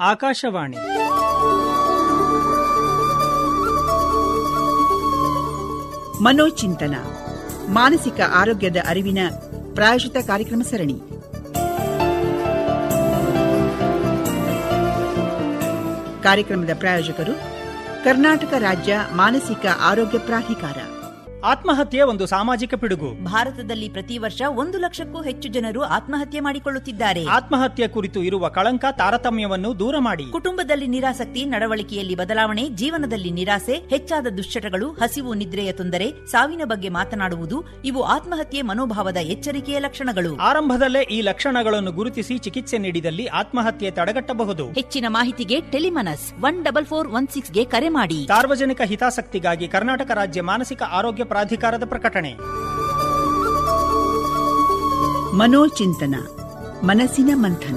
ಆಕಾಶವಾಣಿ. ಮನೋಚಿಂತನ ಮಾನಸಿಕ ಆರೋಗ್ಯದ ಅರಿವಿನ ಪ್ರಾಯೋಜಿತ ಕಾರ್ಯಕ್ರಮ ಸರಣಿ. ಕಾರ್ಯಕ್ರಮದ ಪ್ರಾಯೋಜಕರು ಕರ್ನಾಟಕ ರಾಜ್ಯ ಮಾನಸಿಕ ಆರೋಗ್ಯ ಪ್ರಾಧಿಕಾರ. ಆತ್ಮಹತ್ಯೆ ಒಂದು ಸಾಮಾಜಿಕ ಪಿಡುಗು. ಭಾರತದಲ್ಲಿ ಪ್ರತಿ ವರ್ಷ ಒಂದು ಲಕ್ಷಕ್ಕೂ ಹೆಚ್ಚು ಜನರು ಆತ್ಮಹತ್ಯೆ ಮಾಡಿಕೊಳ್ಳುತ್ತಿದ್ದಾರೆ. ಆತ್ಮಹತ್ಯೆ ಕುರಿತು ಇರುವ ಕಳಂಕ ತಾರತಮ್ಯವನ್ನು ದೂರ ಮಾಡಿ. ಕುಟುಂಬದಲ್ಲಿ ನಿರಾಸಕ್ತಿ ನಡವಳಿಕೆಯಲ್ಲಿ ಬದಲಾವಣೆ ಜೀವನದಲ್ಲಿ ನಿರಾಸೆ ಹೆಚ್ಚಾದ ದುಶ್ಚಟಗಳು ಹಸಿವು ನಿದ್ರೆಯ ತೊಂದರೆ ಸಾವಿನ ಬಗ್ಗೆ ಮಾತನಾಡುವುದು ಇವು ಆತ್ಮಹತ್ಯೆ ಮನೋಭಾವದ ಎಚ್ಚರಿಕೆಯ ಲಕ್ಷಣಗಳು. ಆರಂಭದಲ್ಲೇ ಈ ಲಕ್ಷಣಗಳನ್ನು ಗುರುತಿಸಿ ಚಿಕಿತ್ಸೆ ನೀಡಿದಲ್ಲಿ ಆತ್ಮಹತ್ಯೆ ತಡೆಗಟ್ಟಬಹುದು. ಹೆಚ್ಚಿನ ಮಾಹಿತಿಗೆ Telemanas one double four one ಸಿಕ್ಸ್ಗೆ ಕರೆ ಮಾಡಿ. ಸಾರ್ವಜನಿಕ ಹಿತಾಸಕ್ತಿಗಾಗಿ ಕರ್ನಾಟಕ ರಾಜ್ಯ ಮಾನಸಿಕ ಆರೋಗ್ಯ ಪ್ರಾಧಿಕಾರದ ಪ್ರಕಟಣೆ. ಮನೋಚಿಂತನ ಮನಸ್ಸಿನ ಮಂಥನ.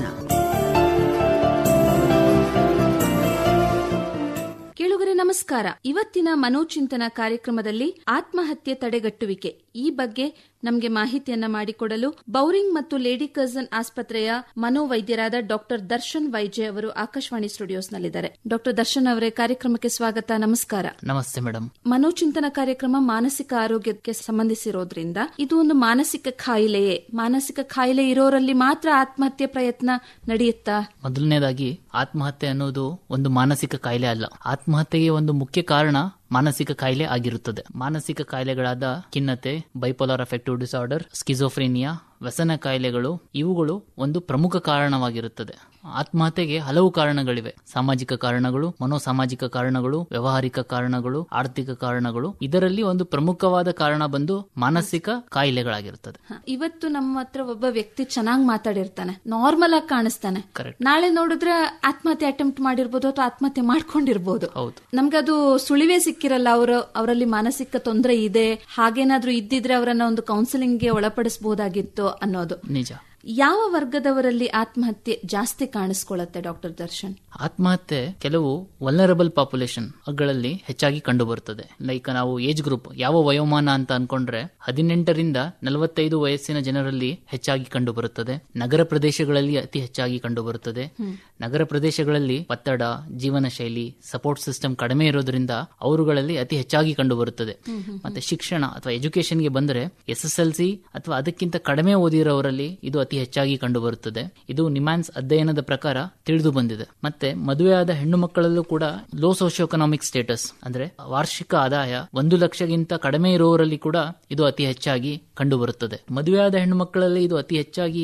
ಕೇಳುಗರೆ ನಮಸ್ಕಾರ. ಇವತ್ತಿನ ಮನೋಚಿಂತನ ಕಾರ್ಯಕ್ರಮದಲ್ಲಿ ಆತ್ಮಹತ್ಯೆ ತಡೆಗಟ್ಟುವಿಕೆ. ಈ ಬಗ್ಗೆ ನಮಗೆ ಮಾಹಿತಿಯನ್ನ ಮಾಡಿಕೊಡಲು ಬೌರಿಂಗ್ ಮತ್ತು ಲೇಡಿ ಕರ್ಸನ್ ಆಸ್ಪತ್ರೆಯ ಮನೋವೈದ್ಯರಾದ ಡಾಕ್ಟರ್ ದರ್ಶನ್ ವೈಜಯ್ ಅವರು ಆಕಾಶವಾಣಿ ಸ್ಟುಡಿಯೋಸ್ನಲ್ಲಿದ್ದಾರೆ. ಡಾಕ್ಟರ್ ದರ್ಶನ್ ಅವರೇ ಕಾರ್ಯಕ್ರಮಕ್ಕೆ ಸ್ವಾಗತ. ನಮಸ್ಕಾರ. ನಮಸ್ತೆ ಮೇಡಮ್ ಮನೋಚಿಂತನ ಕಾರ್ಯಕ್ರಮ ಮಾನಸಿಕ ಆರೋಗ್ಯಕ್ಕೆ ಸಂಬಂಧಿಸಿರೋದ್ರಿಂದ ಇದು ಒಂದು ಮಾನಸಿಕ ಕಾಯಿಲೆಯೇ ಮಾನಸಿಕ ಕಾಯಿಲೆ ಇರೋರಲ್ಲಿ ಮಾತ್ರ ಆತ್ಮಹತ್ಯೆ ಪ್ರಯತ್ನ ನಡೆಯುತ್ತಾ? ಮೊದಲನೇದಾಗಿ ಆತ್ಮಹತ್ಯೆ ಅನ್ನೋದು ಒಂದು ಮಾನಸಿಕ ಕಾಯಿಲೆ ಅಲ್ಲ. ಆತ್ಮಹತ್ಯೆಗೆ ಒಂದು ಮುಖ್ಯ ಕಾರಣ ಮಾನಸಿಕ ಕಾಯಿಲೆ ಆಗಿರುತ್ತದೆ. ಮಾನಸಿಕ ಕಾಯಿಲೆಗಳಾದ ಖಿನ್ನತೆ ಬೈಪೋಲಾರ್ ಅಫೆಕ್ಟಿವ್ ಡಿಸಾರ್ಡರ್ ಸ್ಕಿಜೋಫ್ರೇನಿಯಾ ವ್ಯಸನ ಕಾಯಿಲೆಗಳು ಇವುಗಳು ಒಂದು ಪ್ರಮುಖ ಕಾರಣವಾಗಿರುತ್ತದೆ. ಆತ್ಮಹತ್ಯೆಗೆ ಹಲವು ಕಾರಣಗಳಿವೆ. ಸಾಮಾಜಿಕ ಕಾರಣಗಳು ಮನೋಸಾಮಾಜಿಕ ಕಾರಣಗಳು ವ್ಯವಹಾರಿಕ ಕಾರಣಗಳು ಆರ್ಥಿಕ ಕಾರಣಗಳು ಇದರಲ್ಲಿ ಒಂದು ಪ್ರಮುಖವಾದ ಕಾರಣ ಬಂದು ಮಾನಸಿಕ ಕಾಯಿಲೆಗಳಾಗಿರುತ್ತದೆ. ಇವತ್ತು ನಮ್ಮ ಹತ್ರ ಒಬ್ಬ ವ್ಯಕ್ತಿ ಚೆನ್ನಾಗಿ ಮಾತಾಡಿರ್ತಾನೆ. ನಾರ್ಮಲ್ ಆಗಿ ಕಾಣಿಸ್ತಾನೆ. ನಾಳೆ ನೋಡಿದ್ರೆ ಆತ್ಮಹತ್ಯೆ ಅಟೆಂಪ್ಟ್ ಮಾಡಿರ್ಬೋದು ಅಥವಾ ಆತ್ಮಹತ್ಯೆ ಮಾಡ್ಕೊಂಡಿರ್ಬೋದು. ಹೌದು. ನಮ್ಗೆ ಅದು ಸುಳಿವೇ ಸಿಕ್ಕಿರಲ್ಲ ಅವರು. ಅವರಲ್ಲಿ ಮಾನಸಿಕ ತೊಂದರೆ ಇದೆ. ಹಾಗೇನಾದ್ರೂ ಇದ್ದಿದ್ರೆ ಅವರನ್ನ ಒಂದು ಕೌನ್ಸಿಲಿಂಗ್ಗೆ ಒಳಪಡಿಸಬಹುದಾಗಿತ್ತು ಅನ್ನೋದು ನಿಜ ಯಾವ ವರ್ಗದವರಲ್ಲಿ ಆತ್ಮಹತ್ಯೆ ಜಾಸ್ತಿ ಕಾಣಿಸ್ಕೊಳ್ಳುತ್ತೆ ಡಾಕ್ಟರ್ ದರ್ಶನ್? ಆತ್ಮಹತ್ಯೆ ಕೆಲವು ವಲ್ನರಬಲ್ ಪಾಪ್ಯುಲೇಷನ್ಗಳಲ್ಲಿ ಹೆಚ್ಚಾಗಿ ಕಂಡುಬರುತ್ತದೆ. ಲೈಕ್ ನಾವು ಏಜ್ ಗ್ರೂಪ್ ಯಾವ ವಯೋಮಾನ ಅಂತ ಅನ್ಕೊಂಡ್ರೆ ಹದಿನೆಂಟರಿಂದ ನಲವತ್ತೈದು ವಯಸ್ಸಿನ ಜನರಲ್ಲಿ ಹೆಚ್ಚಾಗಿ ಕಂಡುಬರುತ್ತದೆ. ನಗರ ಪ್ರದೇಶಗಳಲ್ಲಿ ಅತಿ ಹೆಚ್ಚಾಗಿ ಕಂಡುಬರುತ್ತದೆ. ನಗರ ಪ್ರದೇಶಗಳಲ್ಲಿ ಒತ್ತಡ ಜೀವನ ಶೈಲಿ ಸಪೋರ್ಟ್ ಸಿಸ್ಟಮ್ ಕಡಿಮೆ ಇರೋದ್ರಿಂದ ಅವರುಗಳಲ್ಲಿ ಅತಿ ಹೆಚ್ಚಾಗಿ ಕಂಡುಬರುತ್ತದೆ. ಮತ್ತೆ ಶಿಕ್ಷಣ ಅಥವಾ ಎಜುಕೇಶನ್ಗೆ ಬಂದ್ರೆ ಎಸ್ ಎಸ್ ಎಲ್ ಸಿ ಅಥವಾ ಅದಕ್ಕಿಂತ ಕಡಿಮೆ ಓದಿರೋರಲ್ಲಿ ಇದು ಅತಿ ಹೆಚ್ಚಾಗಿ ಕಂಡುಬರುತ್ತದೆ. ಇದು ನಿಮ್ಯಾನ್ಸ್ ಅಧ್ಯಯನದ ಪ್ರಕಾರ ತಿಳಿದು ಬಂದಿದೆ. ಮತ್ತೆ ಮದುವೆಯಾದ ಹೆಣ್ಣು ಮಕ್ಕಳಲ್ಲೂ ಕೂಡ ಲೋ ಸೋಶಿಯೋಕನಾಮಿಕ್ ಸ್ಟೇಟಸ್ ಅಂದ್ರೆ ವಾರ್ಷಿಕ ಆದಾಯ ಒಂದು ಲಕ್ಷಗಿಂತ ಕಡಿಮೆ ಇರುವವರಲ್ಲಿ ಕೂಡ ಇದು ಅತಿ ಹೆಚ್ಚಾಗಿ ಕಂಡುಬರುತ್ತದೆ. ಮದುವೆಯಾದ ಹೆಣ್ಣು ಮಕ್ಕಳಲ್ಲಿ ಇದು ಅತಿ ಹೆಚ್ಚಾಗಿ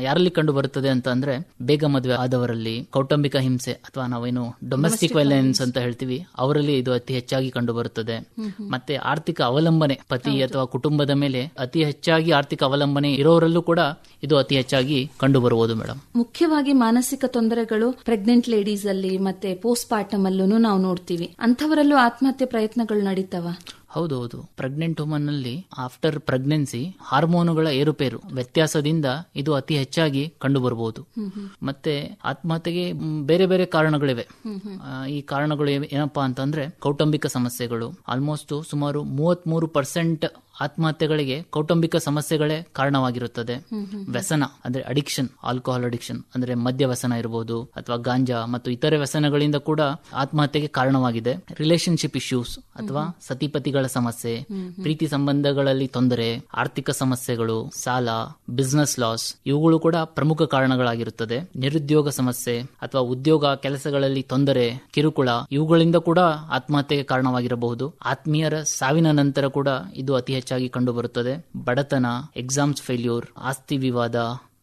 ಯಾರಲ್ಲಿ ಕಂಡು ಬರುತ್ತದೆ ಅಂತ ಅಂದ್ರೆ ಬೇಗ ಮದುವೆ ಆದವರಲ್ಲಿ ಕೌಟುಂಬಿಕ ಹಿಂಸೆ ಅಥವಾ ನಾವೇನು ಡೊಮೆಸ್ಟಿಕ್ ವೈಲೆನ್ಸ್ ಅಂತ ಹೇಳ್ತೀವಿ ಅವರಲ್ಲಿ ಇದು ಅತಿ ಹೆಚ್ಚಾಗಿ ಕಂಡು ಬರುತ್ತದೆ ಮತ್ತೆ ಆರ್ಥಿಕ ಅವಲಂಬನೆ ಪತಿ ಅಥವಾ ಕುಟುಂಬದ ಮೇಲೆ ಅತಿ ಹೆಚ್ಚಾಗಿ ಆರ್ಥಿಕ ಅವಲಂಬನೆ ಇರೋರಲ್ಲೂ ಕೂಡ ಇದು ಅತಿ ಹೆಚ್ಚಾಗಿ ಕಂಡುಬರುವುದು ಮೇಡಂ. ಮೇಡಮ್ ಮುಖ್ಯವಾಗಿ ಮಾನಸಿಕ ತೊಂದರೆಗಳು ಪ್ರೆಗ್ನೆಂಟ್ ಲೇಡೀಸ್ ಅಲ್ಲಿ ಮತ್ತೆ ಪೋಸ್ಟ್ ಪಾರ್ಟಮ್ ಅಲ್ಲೂ ನಾವು ನೋಡ್ತೀವಿ. ಅಂತವರಲ್ಲೂ ಆತ್ಮಹತ್ಯೆ ಪ್ರಯತ್ನಗಳು ನಡೀತಾವ? ಹೌದೌದು. ಪ್ರೆಗ್ನೆಂಟ್ ವುಮನ್ನಲ್ಲಿ ಆಫ್ಟರ್ ಪ್ರೆಗ್ನೆನ್ಸಿ ಹಾರ್ಮೋನುಗಳ ಏರುಪೇರು ವ್ಯತ್ಯಾಸದಿಂದ ಇದು ಅತಿ ಹೆಚ್ಚಾಗಿ ಕಂಡು ಬರಬಹುದು ಮತ್ತೆ ಆತ್ಮಹತ್ಯೆಗೆ ಬೇರೆ ಬೇರೆ ಕಾರಣಗಳಿವೆ. ಈ ಕಾರಣಗಳು ಏನಪ್ಪಾ ಅಂತಂದ್ರೆ ಕೌಟುಂಬಿಕ ಸಮಸ್ಯೆಗಳು. ಆಲ್ಮೋಸ್ಟ್ ಸುಮಾರು ಮೂವತ್ತ್ ಮೂರು ಪರ್ಸೆಂಟ್ ಆತ್ಮಹತ್ಯೆಗಳಿಗೆ ಕೌಟುಂಬಿಕ ಸಮಸ್ಯೆಗಳೇ ಕಾರಣವಾಗಿರುತ್ತದೆ. ವ್ಯಸನ ಅಂದ್ರೆ ಅಡಿಕ್ಷನ್ ಆಲ್ಕೋಹಾಲ್ ಅಡಿಕ್ಷನ್ ಅಂದ್ರೆ ಮದ್ಯ ವ್ಯಸನ ಇರಬಹುದು ಅಥವಾ ಗಾಂಜಾ ಮತ್ತು ಇತರೆ ವ್ಯಸನಗಳಿಂದ ಕೂಡ ಆತ್ಮಹತ್ಯೆಗೆ ಕಾರಣವಾಗಿದೆ. ರಿಲೇಶನ್ಶಿಪ್ ಇಶ್ಯೂಸ್ ಅಥವಾ ಸತಿಪತಿಗಳ ಸಮಸ್ಯೆ ಪ್ರೀತಿ ಸಂಬಂಧಗಳಲ್ಲಿ ತೊಂದರೆ ಆರ್ಥಿಕ ಸಮಸ್ಯೆಗಳು ಸಾಲ ಬಿಸ್ನೆಸ್ ಲಾಸ್ ಇವುಗಳು ಕೂಡ ಪ್ರಮುಖ ಕಾರಣಗಳಾಗಿರುತ್ತದೆ. ನಿರುದ್ಯೋಗ ಸಮಸ್ಯೆ ಅಥವಾ ಉದ್ಯೋಗ ಕೆಲಸಗಳಲ್ಲಿ ತೊಂದರೆ ಕಿರುಕುಳ ಇವುಗಳಿಂದ ಕೂಡ ಆತ್ಮಹತ್ಯೆಗೆ ಕಾರಣವಾಗಿರಬಹುದು. ಆತ್ಮೀಯರ ಸಾವಿನ ನಂತರ ಕೂಡ ಇದು ಅತಿ ಹೆಚ್ಚಾಗಿ ಕಂಡುಬರುತ್ತದೆ. ಬಡತನ ಎಕ್ಸಾಮ್ಸ್ ಫೇಲ್ಯೂರ್ ಆಸ್ತಿ ವಿವಾದ,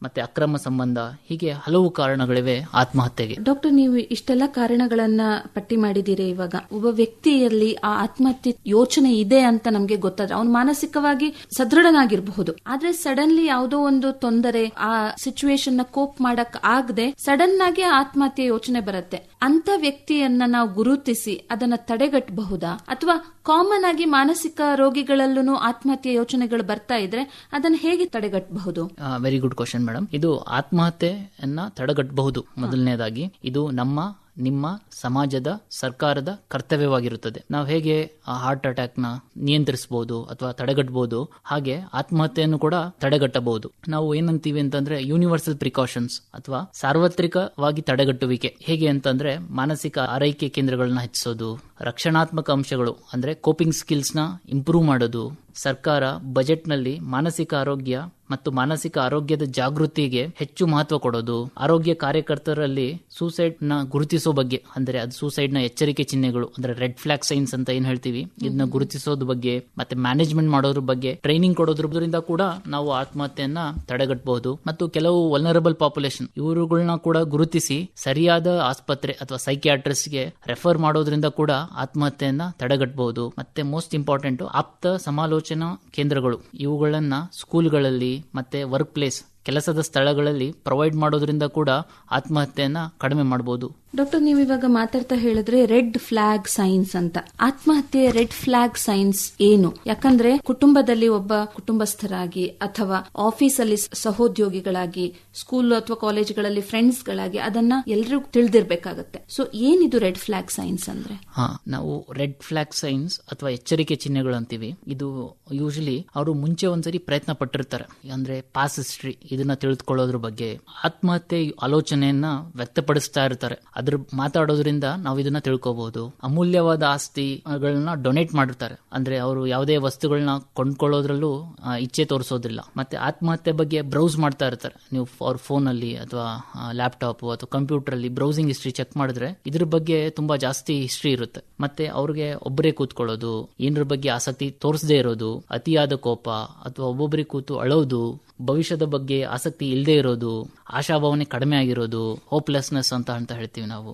ಮತ್ತೆ ಅಕ್ರಮ ಸಂಬಂಧ ಹೀಗೆ ಹಲವು ಕಾರಣಗಳಿವೆ ಆತ್ಮಹತ್ಯೆಗೆ. ಡಾಕ್ಟರ್, ನೀವು ಇಷ್ಟೆಲ್ಲ ಕಾರಣಗಳನ್ನ ಪಟ್ಟಿ ಮಾಡಿದ್ದೀರಿ ಇವಾಗ. ಒಬ್ಬ ವ್ಯಕ್ತಿಯಲ್ಲಿ ಆ ಆತ್ಮಹತ್ಯೆ ಯೋಚನೆ ಇದೆ ಅಂತ ನಮ್ಗೆ ಗೊತ್ತಾದ್ರೆ ಅವ್ನು ಮಾನಸಿಕವಾಗಿ ಸದೃಢನಾಗಿರಬಹುದು. ಆದ್ರೆ ಸಡನ್ಲಿ ಯಾವುದೋ ಒಂದು ತೊಂದರೆ, ಆ ಸಿಚುವೇಶನ್ನ ಕೋಪ್ ಮಾಡಕ್ ಆಗದೆ ಸಡನ್ ಆಗಿ ಆತ್ಮಹತ್ಯೆ ಯೋಚನೆ ಬರುತ್ತೆ. ಅಂತ ವ್ಯಕ್ತಿಯನ್ನ ನಾವು ಗುರುತಿಸಿ ಅದನ್ನ ತಡೆಗಟ್ಟಬಹುದಾ? ಅಥವಾ ಕಾಮನ್ ಆಗಿ ಮಾನಸಿಕ ರೋಗಿಗಳಲ್ಲೂ ಆತ್ಮಹತ್ಯೆ ಯೋಚನೆಗಳು ಬರ್ತಾ ಇದ್ರೆ ಅದನ್ನ ಹೇಗೆ ತಡೆಗಟ್ಟಬಹುದು? ವೆರಿ ಗುಡ್ ಕ್ವಶನ್ ಮೇಡಮ್ ಇದು ಆತ್ಮಹತ್ಯೆಯನ್ನ ತಡೆಗಟ್ಟಬಹುದು. ಮೊದಲನೇದಾಗಿ ಇದು ನಮ್ಮ ನಿಮ್ಮ ಸಮಾಜದ ಸರ್ಕಾರದ ಕರ್ತವ್ಯವಾಗಿರುತ್ತದೆ. ನಾವು ಹೇಗೆ ಆ ಹಾರ್ಟ್ ಅಟ್ಯಾಕ್ನ ನಿಯಂತ್ರಿಸಬಹುದು ಅಥವಾ ತಡೆಗಟ್ಟಬಹುದು ಹಾಗೆ ಆತ್ಮಹತ್ಯೆಯನ್ನು ಕೂಡ ತಡೆಗಟ್ಟಬಹುದು. ನಾವು ಏನಂತೀವಿ ಅಂತಂದ್ರೆ ಯೂನಿವರ್ಸಲ್ ಪ್ರಿಕಾಷನ್ಸ್ ಅಥವಾ ಸಾರ್ವತ್ರಿಕವಾಗಿ ತಡೆಗಟ್ಟುವಿಕೆ. ಹೇಗೆ ಅಂತಂದ್ರೆ ಮಾನಸಿಕ ಆರೈಕೆ ಕೇಂದ್ರಗಳನ್ನ ಹೆಚ್ಚಿಸೋದು ರಕ್ಷಣಾತ್ಮಕ ಅಂಶಗಳು, ಅಂದರೆ ಕೋಪಿಂಗ್ ಸ್ಕಿಲ್ಸ್ನ ಇಂಪ್ರೂವ್ ಮಾಡೋದು, ಸರ್ಕಾರ ಬಜೆಟ್ನಲ್ಲಿ ಮಾನಸಿಕ ಆರೋಗ್ಯ ಮತ್ತು ಮಾನಸಿಕ ಆರೋಗ್ಯದ ಜಾಗೃತಿಗೆ ಹೆಚ್ಚು ಮಹತ್ವ ಕೊಡೋದು, ಆರೋಗ್ಯ ಕಾರ್ಯಕರ್ತರಲ್ಲಿ ಸೂಸೈಡ್ನ ಗುರುತಿಸೋ ಬಗ್ಗೆ, ಅಂದ್ರೆ ಅದು ಸೂಸೈಡ್ನ ಎಚ್ಚರಿಕೆ ಚಿಹ್ನೆಗಳು, ಅಂದ್ರೆ ರೆಡ್ ಫ್ಲಾಗ್ ಸೈನ್ಸ್ ಅಂತ ಏನ್ ಹೇಳ್ತೀವಿ ಇದನ್ನ ಗುರುತಿಸೋದ್ರ ಬಗ್ಗೆ ಮತ್ತೆ ಮ್ಯಾನೇಜ್ಮೆಂಟ್ ಮಾಡೋದ್ರ ಬಗ್ಗೆ ಟ್ರೈನಿಂಗ್ ಕೊಡೋದ್ರಿಂದ ಕೂಡ ನಾವು ಆತ್ಮಹತ್ಯೆಯನ್ನ ತಡೆಗಟ್ಟಬಹುದು ಮತ್ತು ಕೆಲವು ವಲ್ನರಬಲ್ ಪಾಪ್ಯುಲೇಷನ್ ಇವರುಗಳನ್ನ ಕೂಡ ಗುರುತಿಸಿ ಸರಿಯಾದ ಆಸ್ಪತ್ರೆ ಅಥವಾ ಸೈಕಿಯಾಟ್ರಿಸ್ಟ್ಗೆ ರೆಫರ್ ಮಾಡೋದ್ರಿಂದ ಕೂಡ ಆತ್ಮಹತ್ಯೆಯನ್ನ ತಡೆಗಟ್ಟಬಹುದು ಮತ್ತೆ ಮೋಸ್ಟ್ ಇಂಪಾರ್ಟೆಂಟ್ ಆಪ್ತ ಸಮಾಲೋಚನಾ ಕೇಂದ್ರಗಳು. ಇವುಗಳನ್ನು ಸ್ಕೂಲ್ಗಳಲ್ಲಿ ಮತ್ತೆ ವರ್ಕ್ ಪ್ಲೇಸ್ ಕೆಲಸದ ಸ್ಥಳಗಳಲ್ಲಿ ಪ್ರೊವೈಡ್ ಮಾಡೋದ್ರಿಂದ ಕೂಡ ಆತ್ಮಹತ್ಯೆಯನ್ನ ಕಡಿಮೆ ಮಾಡಬಹುದು ಡಾಕ್ಟರ್ ನೀವು ಇವಾಗ ಮಾತಾಡ್ತಾ ಹೇಳಿದ್ರೆ ರೆಡ್ ಫ್ಲಾಗ್ ಸೈನ್ಸ್ ಅಂತ. ಆತ್ಮಹತ್ಯೆ ರೆಡ್ ಫ್ಲಾಗ್ ಸೈನ್ಸ್ ಏನು? ಯಾಕಂದ್ರೆ ಕುಟುಂಬದಲ್ಲಿ ಒಬ್ಬ ಕುಟುಂಬಸ್ಥರಾಗಿ ಅಥವಾ ಆಫೀಸಲ್ಲಿ ಸಹೋದ್ಯೋಗಿಗಳಾಗಿ ಸ್ಕೂಲ್ ಅಥವಾ ಕಾಲೇಜ್ಗಳಲ್ಲಿ ಫ್ರೆಂಡ್ಸ್ ಗಳಾಗಿ ಅದನ್ನ ಎಲ್ರಿಗೂ ತಿಳಿದಿರ್ಬೇಕಾಗತ್ತೆ. ಸೊ ಏನಿದು ರೆಡ್ ಫ್ಲಾಗ್ ಸೈನ್ಸ್ ಅಂದ್ರೆ? ಹಾ ನಾವು ರೆಡ್ ಫ್ಲಾಗ್ ಸೈನ್ಸ್ ಅಥವಾ ಎಚ್ಚರಿಕೆ ಚಿಹ್ನೆಗಳು ಅಂತೀವಿ ಇದು ಯೂಶಲಿ ಅವರು ಮುಂಚೆ ಒಂದ್ಸರಿ ಪ್ರಯತ್ನ ಪಟ್ಟಿರ್ತಾರೆ. ಅಂದ್ರೆ ಪಾಸ್ ಹಿಸ್ಟ್ರಿ ಇದನ್ನ ತಿಳಿದುಕೊಳ್ಳೋದ್ರ ಬಗ್ಗೆ ಆತ್ಮಹತ್ಯೆ ಆಲೋಚನೆಯನ್ನ ವ್ಯಕ್ತಪಡಿಸ್ತಾ ಇರ್ತಾರೆ. ಅದ್ರ ಮಾತಾಡೋದ್ರಿಂದ ನಾವು ಇದನ್ನ ತಿಳ್ಕೋಬಹುದು ಅಮೂಲ್ಯವಾದ ಆಸ್ತಿಗಳನ್ನ ಡೊನೇಟ್ ಮಾಡಿರ್ತಾರೆ. ಅಂದ್ರೆ ಅವರು ಯಾವುದೇ ವಸ್ತುಗಳನ್ನ ಕೊಂಡ್ಕೊಳ್ಳೋದ್ರಲ್ಲೂ ಇಚ್ಛೆ ತೋರಿಸೋದಿಲ್ಲ. ಮತ್ತೆ ಆತ್ಮಹತ್ಯೆ ಬಗ್ಗೆ ಬ್ರೌಸ್ ಮಾಡ್ತಾ ಇರ್ತಾರೆ. ನೀವು ಅವ್ರ ಫೋನ್ ಅಲ್ಲಿ ಅಥವಾ ಲ್ಯಾಪ್ಟಾಪ್ ಅಥವಾ ಕಂಪ್ಯೂಟರ್ ಅಲ್ಲಿ ಬ್ರೌಸಿಂಗ್ ಹಿಸ್ಟ್ರಿ ಚೆಕ್ ಮಾಡಿದ್ರೆ ಇದ್ರ ಬಗ್ಗೆ ತುಂಬಾ ಜಾಸ್ತಿ ಹಿಸ್ಟ್ರಿ ಇರುತ್ತೆ. ಮತ್ತೆ ಅವ್ರಿಗೆ ಒಬ್ಬರೇ ಕೂತ್ಕೊಳ್ಳೋದು, ಏನರ ಬಗ್ಗೆ ಆಸಕ್ತಿ ತೋರಿಸದೇ ಇರೋದು, ಅತಿಯಾದ ಕೋಪ ಅಥವಾ ಒಬ್ಬೊಬ್ಬರಿಗೆ ಕೂತು ಅಳೋದು, ಭವಿಷ್ಯದ ಬಗ್ಗೆ ಆಸಕ್ತಿ ಇಲ್ಲದೆ ಇರೋದು ಆಶಾಭಾವನೆ ಕಡಿಮೆ ಆಗಿರೋದು ಹೋಪ್ಲೆಸ್ನೆಸ್ ಅಂತ ಅಂತ ಹೇಳ್ತೀವಿ ನಾವು.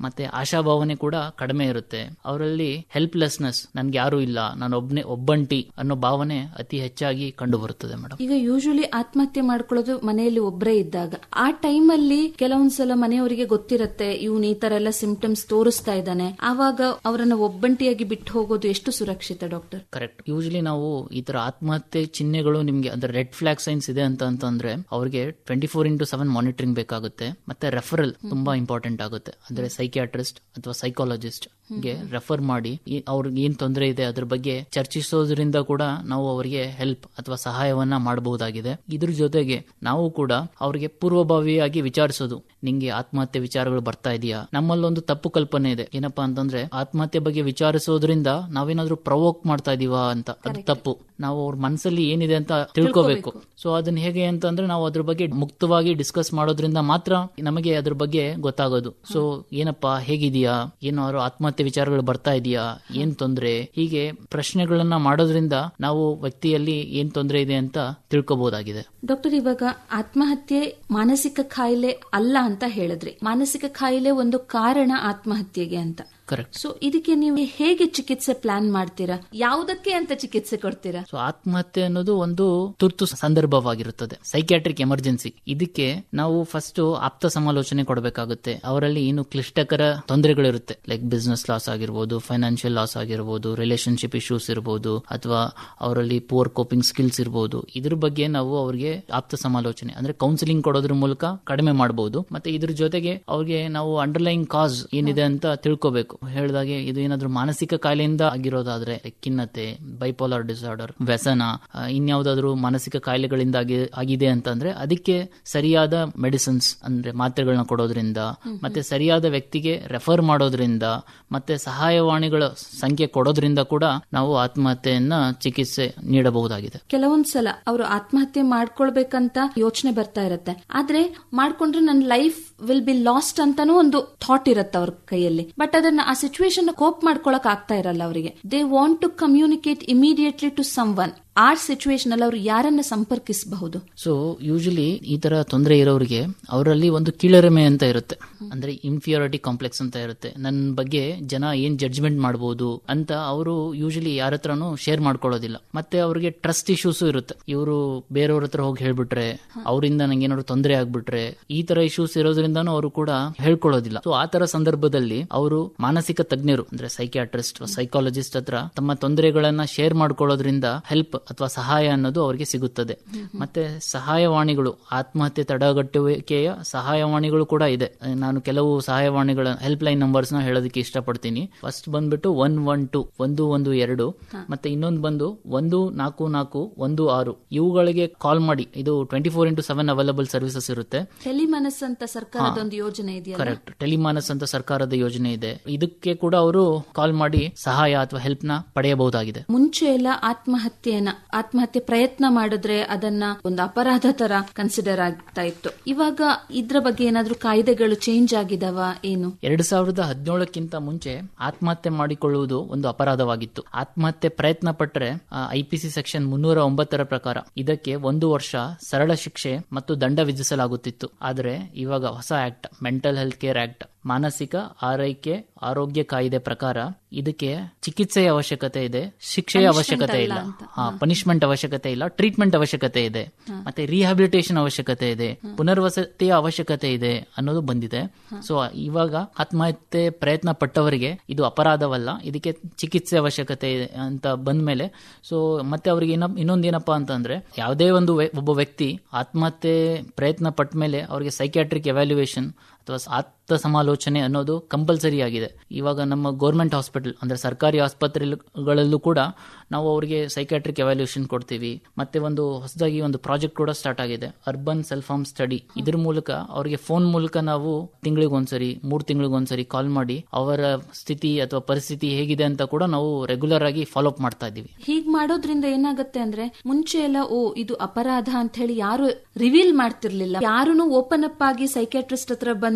ಮತ್ತೆ ಆಶಾಭಾವನೆ ಕೂಡ ಕಡಿಮೆ ಇರುತ್ತೆ. ಅವರಲ್ಲಿ ಹೆಲ್ಪ್ಲೆಸ್ನೆಸ್ ನನ್ಗೆ ಯಾರು ಇಲ್ಲ ನಾನು ಒಬ್ನೇ ಒಬ್ಬಂಟಿ ಅನ್ನೋ ಭಾವನೆ ಅತಿ ಹೆಚ್ಚಾಗಿ ಕಂಡು ಬರುತ್ತದೆ ಮೇಡಮ್ ಈಗ ಯೂಶಲಿ ಆತ್ಮಹತ್ಯೆ ಮಾಡ್ಕೊಳ್ಳೋದು ಮನೆಯಲ್ಲಿ ಒಬ್ಬರೇ ಇದ್ದಾಗ ಆ ಟೈಮಲ್ಲಿ ಕೆಲವೊಂದ್ಸಲ ಮನೆಯವರಿಗೆ ಗೊತ್ತಿರತ್ತೆ ಇವನು ಈ ತರ ಎಲ್ಲ ಸಿಂಪ್ಟಮ್ಸ್ ತೋರಿಸ್ತಾ ಇದ್ದಾನೆ. ಆವಾಗ ಅವರನ್ನ ಒಬ್ಬಂಟಿಯಾಗಿ ಬಿಟ್ಟು ಹೋಗೋದು ಎಷ್ಟು ಸುರಕ್ಷಿತ ಡಾಕ್ಟರ್? ಕರೆಕ್ಟ್ ಯೂಶಲಿ ನಾವು ಈ ತರ ಆತ್ಮಹತ್ಯೆ ಚಿಹ್ನೆಗಳು ನಿಮ್ಗೆ ಅಂದ್ರೆ ರೆಡ್ ಫ್ಲಾಗ್ ಸೈನ್ಸ್ ಇದೆ ಅಂತ ಅಂತ ಅಂತಂದ್ರೆ ಅವ್ರಿಗೆ twenty four into seven monitoring ಬೇಕಾಗುತ್ತೆ. ಮತ್ತೆ ರೆಫರಲ್ ತುಂಬಾ ಇಂಪಾರ್ಟೆಂಟ್ ಆಗುತ್ತೆ. ಅಂದ್ರೆ ಸೈಕಿಯಾಟ್ರಿಸ್ಟ್ ಅಥವಾ ಸೈಕಾಲಜಿಸ್ಟ್ಗೆ ರೆಫರ್ ಮಾಡಿ ಅವ್ರಿಗೆ ಏನ್ ತೊಂದರೆ ಇದೆ ಅದ್ರ ಬಗ್ಗೆ ಚರ್ಚಿಸೋದ್ರಿಂದ ಕೂಡ ನಾವು ಅವರಿಗೆ ಹೆಲ್ಪ್ ಅಥವಾ ಸಹಾಯವನ್ನ ಮಾಡಬಹುದಾಗಿದೆ. ಇದ್ರ ಜೊತೆಗೆ ನಾವು ಕೂಡ ಅವ್ರಿಗೆ ಪೂರ್ವಭಾವಿಯಾಗಿ ವಿಚಾರಿಸೋದು. ನಿಂಗೆ ಆತ್ಮಹತ್ಯೆ ವಿಚಾರಗಳು ಬರ್ತಾ ಇದೆಯಾ? ನಮ್ಮಲ್ಲೊಂದು ತಪ್ಪು ಕಲ್ಪನೆ ಇದೆ. ಏನಪ್ಪಾ ಅಂತಂದ್ರೆ ಆತ್ಮಹತ್ಯೆ ಬಗ್ಗೆ ವಿಚಾರಿಸೋದ್ರಿಂದ ನಾವೇನಾದ್ರೂ ಪ್ರವೋಕ್ ಮಾಡ್ತಾ ಇದೀವಾ ಅಂತ. ಅದು ತಪ್ಪು. ನಾವು ಅವ್ರ ಮನಸ್ಸಲ್ಲಿ ಏನಿದೆ ಅಂತ ತಿಳ್ಕೋಬೇಕು. ಸೊ ಅದನ್ನ ಹೇಗೆ ಅಂತಂದ್ರೆ ನಾವು ಅದ್ರ ಬಗ್ಗೆ ಮುಕ್ತವಾಗಿ ಡಿಸ್ಕಸ್ ಮಾಡೋದ್ರಿಂದ ಮಾತ್ರ ನಮಗೆ ಅದ್ರ ಬಗ್ಗೆ ಗೊತ್ತಾಗೋದು. ಸೊ ಏನಪ್ಪಾ, ಹೇಗಿದೆಯಾ? ಏನಾದ್ರು ಆತ್ಮಹತ್ಯೆ ವಿಚಾರಗಳು ಬರ್ತಾ ಇದೆಯಾ? ಏನ್ ತೊಂದ್ರೆ? ಹೀಗೆ ಪ್ರಶ್ನೆಗಳನ್ನ ಮಾಡೋದ್ರಿಂದ ನಾವು ವ್ಯಕ್ತಿಯಲ್ಲಿ ಏನ್ ತೊಂದರೆ ಇದೆ ಅಂತ ತಿಳ್ಕೊಬಹುದಾಗಿದೆ ಡಾಕ್ಟರ್ ಇವಾಗ ಆತ್ಮಹತ್ಯೆ ಮಾನಸಿಕ ಕಾಯಿಲೆ ಅಲ್ಲ ಅಂತ ಹೇಳಿದ್ರಿ. ಮಾನಸಿಕ ಕಾಯಿಲೆ ಒಂದು ಕಾರಣ ಆತ್ಮಹತ್ಯೆಗೆ ಅಂತ. ಕರೆಕ್ಟ್ ಸೊ ಇದಕ್ಕೆ ನೀವು ಹೇಗೆ ಚಿಕಿತ್ಸೆ ಪ್ಲಾನ್ ಮಾಡ್ತೀರಾ? ಯಾವುದಕ್ಕೆ ಅಂತ ಚಿಕಿತ್ಸೆ ಕೊಡ್ತೀರಾ? ಸೊ ಆತ್ಮಹತ್ಯೆ ಅನ್ನೋದು ಒಂದು ತುರ್ತು ಸಂದರ್ಭವಾಗಿರುತ್ತದೆ. ಸೈಕ್ಯಾಟ್ರಿಕ್ ಎಮರ್ಜೆನ್ಸಿ ಇದಕ್ಕೆ ನಾವು ಫಸ್ಟ್ ಆಪ್ತ ಸಮಾಲೋಚನೆ ಕೊಡಬೇಕಾಗುತ್ತೆ. ಅವರಲ್ಲಿ ಏನು ಕ್ಲಿಷ್ಟಕರ ತೊಂದರೆಗಳಿರುತ್ತೆ. ಲೈಕ್ ಬಿಸ್ನೆಸ್ ಲಾಸ್ ಆಗಿರ್ಬೋದು ಫೈನಾನ್ಷಿಯಲ್ ಲಾಸ್ ಆಗಿರ್ಬೋದು ರಿಲೇಶನ್ಶಿಪ್ ಇಶ್ಯೂಸ್ ಇರ್ಬೋದು ಅಥವಾ ಅವರಲ್ಲಿ ಪೂರ್ ಕೋಪಿಂಗ್ ಸ್ಕಿಲ್ಸ್ ಇರ್ಬೋದು. ಇದ್ರ ಬಗ್ಗೆ ನಾವು ಅವ್ರಿಗೆ ಆಪ್ತ ಸಮಾಲೋಚನೆ ಅಂದ್ರೆ ಕೌನ್ಸಿಲಿಂಗ್ ಕೊಡೋದ್ರ ಮೂಲಕ ಕಡಿಮೆ ಮಾಡಬಹುದು ಮತ್ತೆ ಇದ್ರ ಜೊತೆಗೆ ಅವ್ರಿಗೆ ನಾವು ಅಂಡರ್ಲೈನ್ ಕಾಸ್ ಏನಿದೆ ಅಂತ ತಿಳ್ಕೋಬೇಕು. ಹೇಳಿದಾಗೆ ಇದು ಏನಾದ್ರೂ ಮಾನಸಿಕ ಕಾಯಿಲೆಯಿಂದ ಆಗಿರೋದಾದ್ರೆ ಖಿನ್ನತೆ ಬೈಪೋಲಾರ್ ಡಿಸಾರ್ಡರ್ ವ್ಯಸನ ಇನ್ಯಾವುದಾದ್ರು ಮಾನಸಿಕ ಕಾಯಿಲೆಗಳಿಂದ ಆಗಿ- ಆಗಿದೆ ಅಂತಂದ್ರೆ ಅದಕ್ಕೆ ಸರಿಯಾದ ಮೆಡಿಸಿನ್ಸ್ ಅಂದ್ರೆ ಮಾತ್ರೆಗಳನ್ನ ಕೊಡೋದ್ರಿಂದ ಮತ್ತೆ ಸರಿಯಾದ ವ್ಯಕ್ತಿಗೆ ರೆಫರ್ ಮಾಡೋದ್ರಿಂದ ಮತ್ತೆ ಸಹಾಯವಾಣಿಗಳ ಸಂಖ್ಯೆ ಕೊಡೋದ್ರಿಂದ ಕೂಡ ನಾವು ಆತ್ಮಹತ್ಯೆಯನ್ನ ಚಿಕಿತ್ಸೆ ನೀಡಬಹುದಾಗಿದೆ. ಕೆಲವೊಂದ್ಸಲ ಅವರು ಆತ್ಮಹತ್ಯೆ ಮಾಡ್ಕೊಳ್ಬೇಕಂತ ಯೋಚನೆ ಬರ್ತಾ ಇರುತ್ತೆ. ಆದ್ರೆ ಮಾಡ್ಕೊಂಡ್ರೆ ನನ್ನ ಲೈಫ್ ವಿಲ್ ಬಿ ಲಾಸ್ಟ್ ಅಂತಾನೂ ಒಂದು ಥಾಟ್ ಇರುತ್ತೆ ಅವ್ರ ಕೈಯಲ್ಲಿ. ಬಟ್ ಅದನ್ನ ಆ ಸಿಚುವೇಶನ್ ಕೋಪ್ ಮಾಡ್ಕೊಳಕ್ ಆಗ್ತಾ ಇರಲ್ಲ ಅವರಿಗೆ. They want to communicate immediately to someone ಆ ಸಿಚುವೇಶನ್ ಅಲ್ಲಿ ಅವರು ಯಾರನ್ನ ಸಂಪರ್ಕಿಸಬಹುದು? ಸೊ ಯೂಶಲಿ ಈ ತರ ತೊಂದರೆ ಇರೋರಿಗೆ ಅವರಲ್ಲಿ ಒಂದು ಕೀಳರಿಮೆ ಅಂತ ಇರುತ್ತೆ. ಅಂದ್ರೆ ಇನ್ಫಿಯಾರಿಟಿ ಕಾಂಪ್ಲೆಕ್ಸ್ ಅಂತ ಇರುತ್ತೆ. ನನ್ನ ಬಗ್ಗೆ ಜನ ಏನ್ ಜಡ್ಜ್ಮೆಂಟ್ ಮಾಡಬಹುದು ಅಂತ ಅವರು ಯೂಶಲಿ ಯಾರ ಹತ್ರನೂ ಶೇರ್ ಮಾಡ್ಕೊಳ್ಳೋದಿಲ್ಲ. ಮತ್ತೆ ಅವ್ರಿಗೆ ಟ್ರಸ್ಟ್ ಇಶ್ಯೂಸ್ ಇರುತ್ತೆ. ಇವರು ಬೇರೆಯವ್ರ ಹತ್ರ ಹೋಗಿ ಹೇಳ್ಬಿಟ್ರೆ ಅವರಿಂದ ನಂಗೆ ಏನಾದ್ರು ತೊಂದರೆ ಆಗ್ಬಿಟ್ರೆ ಈ ತರ ಇಶ್ಯೂಸ್ ಇರೋದ್ರಿಂದ ಅವರು ಕೂಡ ಹೇಳ್ಕೊಳ್ಳೋದಿಲ್ಲ. ಸೊ ಆ ತರ ಸಂದರ್ಭದಲ್ಲಿ ಅವರು ಮಾನಸಿಕ ತಜ್ಞರು ಅಂದ್ರೆ ಸೈಕಿಯಾಟ್ರಿಸ್ಟ್ ಸೈಕಾಲಜಿಸ್ಟ್ ಹತ್ರ ತಮ್ಮ ತೊಂದರೆಗಳನ್ನ ಶೇರ್ ಮಾಡ್ಕೊಳ್ಳೋದ್ರಿಂದ ಹೆಲ್ಪ್ ಅಥವಾ ಸಹಾಯ ಅನ್ನೋದು ಅವರಿಗೆ ಸಿಗುತ್ತದೆ. ಮತ್ತೆ ಸಹಾಯವಾಣಿಗಳು ಆತ್ಮಹತ್ಯೆ ತಡೆಗಟ್ಟುವಿಕೆಯ ಸಹಾಯವಾಣಿಗಳು ಕೂಡ ಇದೆ. ನಾನು ಕೆಲವು ಸಹಾಯವಾಣಿಗಳ ಹೆಲ್ಪ್ ಲೈನ್ ನಂಬರ್ಸ್ನ ಹೇಳೋದಕ್ಕೆ ಇಷ್ಟಪಡ್ತೀನಿ. ಫಸ್ಟ್ ಬಂದ್ಬಿಟ್ಟು ಒನ್ ಒನ್ ಟು ಒಂದು ಒಂದು ಎರಡು ಮತ್ತೆ ಇನ್ನೊಂದು ಬಂದು ಒಂದು ನಾಲ್ಕು ನಾಲ್ಕು ಒಂದು ಆರು. ಇವುಗಳಿಗೆ ಕಾಲ್ ಮಾಡಿ. ಇದು twenty four into seven available services ಇರುತ್ತೆ. ಟೆಲಿಮನಸ್ ಅಂತ ಸರ್ಕಾರದ ಒಂದು ಯೋಜನೆ ಇದೆ ಕರೆಕ್ಟ್ ಟೆಲಿಮಾನಸ್ ಅಂತ ಸರ್ಕಾರದ ಯೋಜನೆ ಇದೆ. ಇದಕ್ಕೆ ಕೂಡ ಅವರು ಕಾಲ್ ಮಾಡಿ ಸಹಾಯ ಅಥವಾ ಹೆಲ್ಪ್ನ ಪಡೆಯಬಹುದಾಗಿದೆ. ಮುಂಚೆ ಎಲ್ಲ ಆತ್ಮಹತ್ಯೆಯನ್ನ ಆತ್ಮಹತ್ಯೆ ಪ್ರಯತ್ನ ಮಾಡಿದ್ರೆ ಅದನ್ನ ಒಂದು ಅಪರಾಧ ತರ ಕನ್ಸಿಡರ್ ಆಗ್ತಾ ಇತ್ತು. ಇವಾಗ ಇದ್ರ ಬಗ್ಗೆ ಏನಾದ್ರೂ ಕಾಯ್ದೆಗಳು ಚೇಂಜ್ ಆಗಿದಾವ ಏನು? ಎರಡ್ ಸಾವಿರದ ಹದಿನೇಳಕ್ಕಿಂತ ಮುಂಚೆ ಆತ್ಮಹತ್ಯೆ ಮಾಡಿಕೊಳ್ಳುವುದು ಒಂದು ಅಪರಾಧವಾಗಿತ್ತು. ಆತ್ಮಹತ್ಯೆ ಪ್ರಯತ್ನ ಪಟ್ಟರೆ ಐಪಿಸಿ ಸೆಕ್ಷನ್ ಮುನ್ನೂರ ಒಂಬತ್ತರ ಪ್ರಕಾರ ಇದಕ್ಕೆ ಒಂದು ವರ್ಷ ಸರಳ ಶಿಕ್ಷೆ ಮತ್ತು ದಂಡ ವಿಧಿಸಲಾಗುತ್ತಿತ್ತು. ಆದರೆ ಇವಾಗ ಹೊಸ act mental health care act ಮಾನಸಿಕ, ಆರೈಕೆ, ಆರೋಗ್ಯ ಕಾಯ್ದೆ ಪ್ರಕಾರ ಇದಕ್ಕೆ ಚಿಕಿತ್ಸೆಯ ಅವಶ್ಯಕತೆ ಇದೆ ಶಿಕ್ಷೆಯ ಅವಶ್ಯಕತೆ ಇಲ್ಲ. ಪನಿಷ್ಮೆಂಟ್ ಅವಶ್ಯಕತೆ ಇಲ್ಲ ಟ್ರೀಟ್ಮೆಂಟ್ ಅವಶ್ಯಕತೆ ಇದೆ. ಮತ್ತೆ ರಿಹ್ಯಾಬಿಲಿಟೇಷನ್ ಅವಶ್ಯಕತೆ ಇದೆ ಪುನರ್ವಸತಿಯ ಅವಶ್ಯಕತೆ ಇದೆ ಅನ್ನೋದು ಬಂದಿದೆ. ಸೊ ಇವಾಗ ಆತ್ಮಹತ್ಯೆ ಪ್ರಯತ್ನ ಪಟ್ಟವರಿಗೆ ಇದು ಅಪರಾಧವಲ್ಲ ಇದಕ್ಕೆ ಚಿಕಿತ್ಸೆ ಅವಶ್ಯಕತೆ ಇದೆ ಅಂತ ಬಂದ ಮೇಲೆ ಸೊ ಮತ್ತೆ ಅವರಿಗೆ ಇನ್ನೊಂದೇನಪ್ಪ ಅಂತಂದ್ರೆ ಯಾವುದೇ ಒಂದು ಒಬ್ಬ ವ್ಯಕ್ತಿ ಆತ್ಮಹತ್ಯೆ ಪ್ರಯತ್ನ ಪಟ್ಟ ಮೇಲೆ ಅವರಿಗೆ ಸೈಕ್ಯಾಟ್ರಿಕ್ ಎವ್ಯಾಲ್ಯೂಯೇಷನ್ ಅಥವಾ ಆತ್ಮ ಸಮಾಲೋಚನೆ ಅನ್ನೋದು ಕಂಪಲ್ಸರಿ ಆಗಿದೆ. ಇವಾಗ ನಮ್ಮ ಗೌರ್ಮೆಂಟ್ ಹಾಸ್ಪಿಟಲ್ ಅಂದ್ರೆ ಸರ್ಕಾರಿ ಆಸ್ಪತ್ರೆಗಳಲ್ಲೂ ಕೂಡ ನಾವು ಅವರಿಗೆ ಸೈಕ್ಯಾಟ್ರಿಕ್ ಎವ್ಯಾಲ್ಯೂಷನ್ ಕೊಡ್ತೀವಿ. ಮತ್ತೆ ಒಂದು ಹೊಸದಾಗಿ ಒಂದು ಪ್ರಾಜೆಕ್ಟ್ ಕೂಡ ಸ್ಟಾರ್ಟ್ ಆಗಿದೆ. ಅರ್ಬನ್ ಸೆಲ್ಫ್ ಹಾರ್ಮ್ ಸ್ಟಡಿ ಇದ್ರ ಮೂಲಕ ಅವರಿಗೆ ಫೋನ್ ಮೂಲಕ ನಾವು ತಿಂಗಳಿಗೊಂದ್ಸರಿ ಮೂರ್ ತಿಂಗಳಿಗೊಂದ್ಸರಿ ಕಾಲ್ ಮಾಡಿ ಅವರ ಸ್ಥಿತಿ ಅಥವಾ ಪರಿಸ್ಥಿತಿ ಹೇಗಿದೆ ಅಂತ ಕೂಡ ನಾವು ರೆಗ್ಯುಲರ್ ಆಗಿ ಫಾಲೋ ಅಪ್ ಮಾಡ್ತಾ ಇದ್ದೀವಿ. ಹೀಗ್ ಮಾಡೋದ್ರಿಂದ ಏನಾಗುತ್ತೆ ಅಂದ್ರೆ ಮುಂಚೆ ಎಲ್ಲ, ಓ, ಇದು ಅಪರಾಧ ಅಂತ ಹೇಳಿ ಯಾರು ರಿವೀಲ್ ಮಾಡ್ತಿರ್ಲಿಲ್ಲ. ಯಾರು ಓಪನ್ ಅಪ್ ಆಗಿ ಸೈಕ್ಯಾಟ್ರಿಸ್ಟ್ ಹತ್ರ ಬಂದು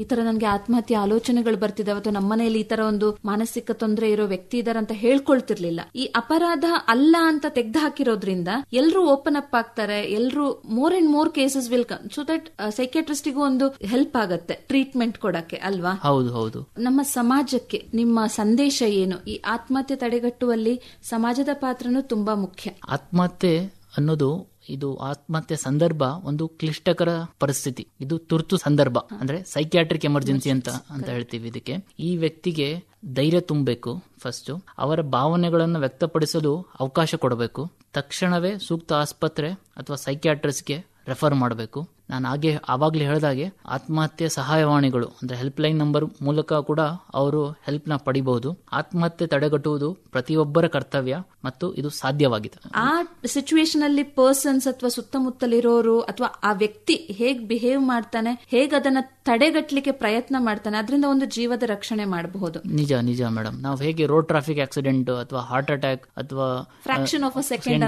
ಈ ತರ ನನಗೆ ಆತ್ಮಹತ್ಯೆ ಆಲೋಚನೆಗಳು ಬರ್ತಿದಾವೆ ಅಥವಾ ನಮ್ಮ ಮನೆಯಲ್ಲಿ ಈ ತರ ಒಂದು ಮಾನಸಿಕ ತೊಂದರೆ ಇರೋ ವ್ಯಕ್ತಿ ಇದಾರೆ ಅಂತ ಹೇಳ್ಕೊಳ್ತಿರ್ಲಿಲ್ಲ. ಈ ಅಪರಾಧ ಅಲ್ಲ ಅಂತ ತೆಗ್ದು ಹಾಕಿರೋದ್ರಿಂದ ಎಲ್ರು ಓಪನ್ ಅಪ್ ಆಗ್ತಾರೆ ಎಲ್ಲರೂ more and more cases will come so that ಸೈಕ್ಯಾಟ್ರಿಸ್ಟಿಗೂ ಒಂದು ಹೆಲ್ಪ್ ಆಗತ್ತೆ ಟ್ರೀಟ್ಮೆಂಟ್ ಕೊಡಕ್ಕೆ ಅಲ್ವಾ? ಹೌದು ಹೌದು. ನಮ್ಮ ಸಮಾಜಕ್ಕೆ ನಿಮ್ಮ ಸಂದೇಶ ಏನು? ಈ ಆತ್ಮಹತ್ಯೆ ತಡೆಗಟ್ಟುವಲ್ಲಿ ಸಮಾಜದ ಪಾತ್ರನು ತುಂಬಾ ಮುಖ್ಯ. ಆತ್ಮಹತ್ಯೆ ಅನ್ನೋದು ಇದು ಆತ್ಮಹತ್ಯೆ ಸಂದರ್ಭ ಒಂದು ಕ್ಲಿಷ್ಟಕರ ಪರಿಸ್ಥಿತಿ. ಇದು ತುರ್ತು ಸಂದರ್ಭ. ಅಂದ್ರೆ ಸೈಕ್ಯಾಟ್ರಿಕ್ ಎಮರ್ಜೆನ್ಸಿ ಅಂತ ಅಂತ ಹೇಳ್ತೀವಿ ಇದಕ್ಕೆ. ಈ ವ್ಯಕ್ತಿಗೆ ಧೈರ್ಯ ತುಂಬಬೇಕು ಫಸ್ಟ್ ಅವರ ಭಾವನೆಗಳನ್ನು ವ್ಯಕ್ತಪಡಿಸಲು ಅವಕಾಶ ಕೊಡಬೇಕು. ತಕ್ಷಣವೇ ಸೂಕ್ತ ಆಸ್ಪತ್ರೆ ಅಥವಾ ಸೈಕ್ಯಾಟ್ರಿಸ್ಟ್ಗೆ ರೆಫರ್ ಮಾಡಬೇಕು. ನಾನು ಹಾಗೆ ಆವಾಗಲೇ ಹೇಳಿದಾಗೆ ಆತ್ಮಹತ್ಯೆ ಸಹಾಯವಾಣಿಗಳು ಅಂದರೆ ಹೆಲ್ಪ್ಲೈನ್ ನಂಬರ್ ಮೂಲಕ ಕೂಡ ಅವರು ಹೆಲ್ಪ್ನ ಪಡಿಬಹುದು. ಆತ್ಮಹತ್ಯೆ ತಡೆಗಟ್ಟುವುದು ಪ್ರತಿಯೊಬ್ಬರ ಕರ್ತವ್ಯ ಮತ್ತು ಇದು ಸಾಧ್ಯವಾಗಿದೆ. ಆ ಸಿಚುವೇಶನ್ ಅಲ್ಲಿ ಪರ್ಸನ್ಸ್ ಅಥವಾ ಸುತ್ತಮುತ್ತಲಿರೋರು ಅಥವಾ ಆ ವ್ಯಕ್ತಿ ಹೇಗೆ ಬಿಹೇವ್ ಮಾಡ್ತಾನೆ, ಹೇಗೆ ಅದನ್ನ ತಡೆಗಟ್ಟಲಿಕ್ಕೆ ಪ್ರಯತ್ನ ಮಾಡ್ತಾನೆ. ಅದರಿಂದ ಒಂದು ಜೀವದ ರಕ್ಷಣೆ ಮಾಡಬಹುದು. ನಿಜ ನಿಜ ಮೇಡಮ್. ನಾವು ಹೇಗೆ ರೋಡ್ ಟ್ರಾಫಿಕ್ ಆಕ್ಸಿಡೆಂಟ್ ಅಥವಾ ಹಾರ್ಟ್ ಅಟ್ಯಾಕ್ ಅಥವಾ fraction of a second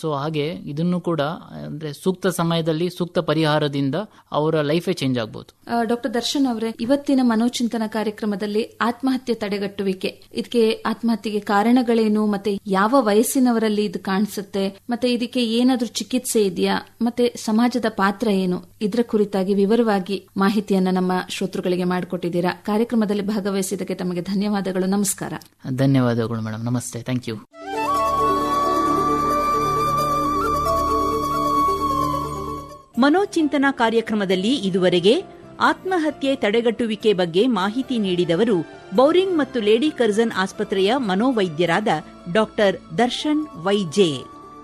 so ಹಾಗೆ ಇದನ್ನು ಕೂಡ ಅಂದ್ರೆ ಸೂಕ್ತ ಸಮಯದಲ್ಲಿ ಸೂಕ್ತ ಪರಿಹಾರದಿಂದ ಅವರ ಲೈಫೇ ಚೇಂಜ್ ಆಗಬಹುದು ಡಾಕ್ಟರ್ ದರ್ಶನ್ ಅವರೇ ಇವತ್ತಿನ ಮನೋಚಿಂತನ ಕಾರ್ಯಕ್ರಮದಲ್ಲಿ ಆತ್ಮಹತ್ಯೆ ತಡೆಗಟ್ಟುವಿಕೆ. ಇದಕ್ಕೆ ಆತ್ಮಹತ್ಯೆಗೆ ಕಾರಣಗಳೇನು? ಮತ್ತೆ ಯಾವ ವಯಸ್ಸಿನವರಲ್ಲಿ ಇದು ಕಾಣಿಸುತ್ತೆ? ಮತ್ತೆ ಇದಕ್ಕೆ ಏನಾದರೂ ಚಿಕಿತ್ಸೆ ಇದೆಯಾ? ಮತ್ತೆ ಸಮಾಜದ ಪಾತ್ರ ಏನು? ಇದರ ಕುರಿತಾಗಿ ವಿವರವಾಗಿ ಮಾಹಿತಿಯನ್ನ ನಮ್ಮ ಶ್ರೋತೃಗಳಿಗೆ ಮಾಡಿಕೊಟ್ಟಿದ್ದೀರಾ. ಕಾರ್ಯಕ್ರಮದಲ್ಲಿ ಭಾಗವಹಿಸಿದ್ದಕ್ಕೆ ತಮಗೆ ಧನ್ಯವಾದಗಳು. ನಮಸ್ಕಾರ. ಧನ್ಯವಾದಗಳು ಮೇಡಮ್ ನಮಸ್ತೆ. Thank you. ಮನೋಚಿಂತನ ಕಾರ್ಯಕ್ರಮದಲ್ಲಿ ಇದುವರೆಗೆ ಆತ್ಮಹತ್ಯೆ ತಡೆಗಟ್ಟುವಿಕೆ ಬಗ್ಗೆ ಮಾಹಿತಿ ನೀಡಿದವರು ಬೌರಿಂಗ್ ಮತ್ತು ಲೇಡಿ ಕರ್ಜನ್ ಆಸ್ಪತ್ರೆಯ ಮನೋವೈದ್ಯರಾದ ಡಾಕ್ಟರ್ ದರ್ಶನ್ ವೈಜೆ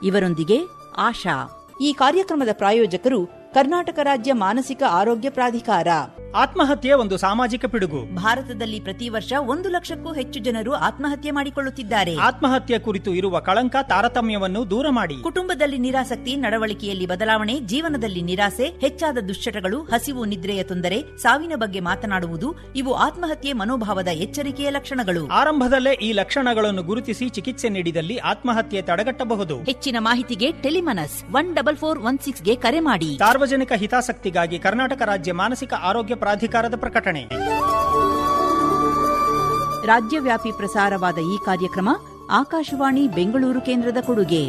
ಇವರೊಂದಿಗೆ ಆಶಾ. ಈ ಕಾರ್ಯಕ್ರಮದ ಪ್ರಾಯೋಜಕರು ಕರ್ನಾಟಕ ರಾಜ್ಯ ಮಾನಸಿಕ ಆರೋಗ್ಯ ಪ್ರಾಧಿಕಾರ. ಆತ್ಮಹತ್ಯೆ ಒಂದು ಸಾಮಾಜಿಕ ಪಿಡುಗು. ಭಾರತದಲ್ಲಿ ಪ್ರತಿ ವರ್ಷ ಒಂದು ಲಕ್ಷಕ್ಕೂ ಹೆಚ್ಚು ಜನರು ಆತ್ಮಹತ್ಯೆ ಮಾಡಿಕೊಳ್ಳುತ್ತಿದ್ದಾರೆ. ಆತ್ಮಹತ್ಯೆ ಕುರಿತು ಇರುವ ಕಳಂಕ ತಾರತಮ್ಯವನ್ನು ದೂರ ಮಾಡಿ. ಕುಟುಂಬದಲ್ಲಿ ನಿರಾಸಕ್ತಿ ನಡವಳಿಕೆಯಲ್ಲಿ ಬದಲಾವಣೆ ಜೀವನದಲ್ಲಿ ನಿರಾಸೆ ಹೆಚ್ಚಾದ ದುಶ್ಚಟಗಳು ಹಸಿವು ನಿದ್ರೆಯ ತೊಂದರೆ ಸಾವಿನ ಬಗ್ಗೆ ಮಾತನಾಡುವುದು ಇವು ಆತ್ಮಹತ್ಯೆ ಮನೋಭಾವದ ಎಚ್ಚರಿಕೆಯ ಲಕ್ಷಣಗಳು. ಆರಂಭದಲ್ಲೇ ಈ ಲಕ್ಷಣಗಳನ್ನು ಗುರುತಿಸಿ ಚಿಕಿತ್ಸೆ ನೀಡಿದಲ್ಲಿ ಆತ್ಮಹತ್ಯೆ ತಡೆಗಟ್ಟಬಹುದು. ಹೆಚ್ಚಿನ ಮಾಹಿತಿಗೆ Tele MANAS one double four one ಸಿಕ್ಸ್ಗೆ ಕರೆ ಮಾಡಿ. ಸಾರ್ವಜನಿಕ ಹಿತಾಸಕ್ತಿಗಾಗಿ ಕರ್ನಾಟಕ ರಾಜ್ಯ ಮಾನಸಿಕ ಆರೋಗ್ಯ ಪ್ರಾಧಿಕಾರದ ಪ್ರಕಟಣೆ. ರಾಜ್ಯವ್ಯಾಪಿ ಪ್ರಸಾರವಾದ ಈ ಕಾರ್ಯಕ್ರಮ ಆಕಾಶವಾಣಿ ಬೆಂಗಳೂರು ಕೇಂದ್ರದ ಕೊಡುಗೆ.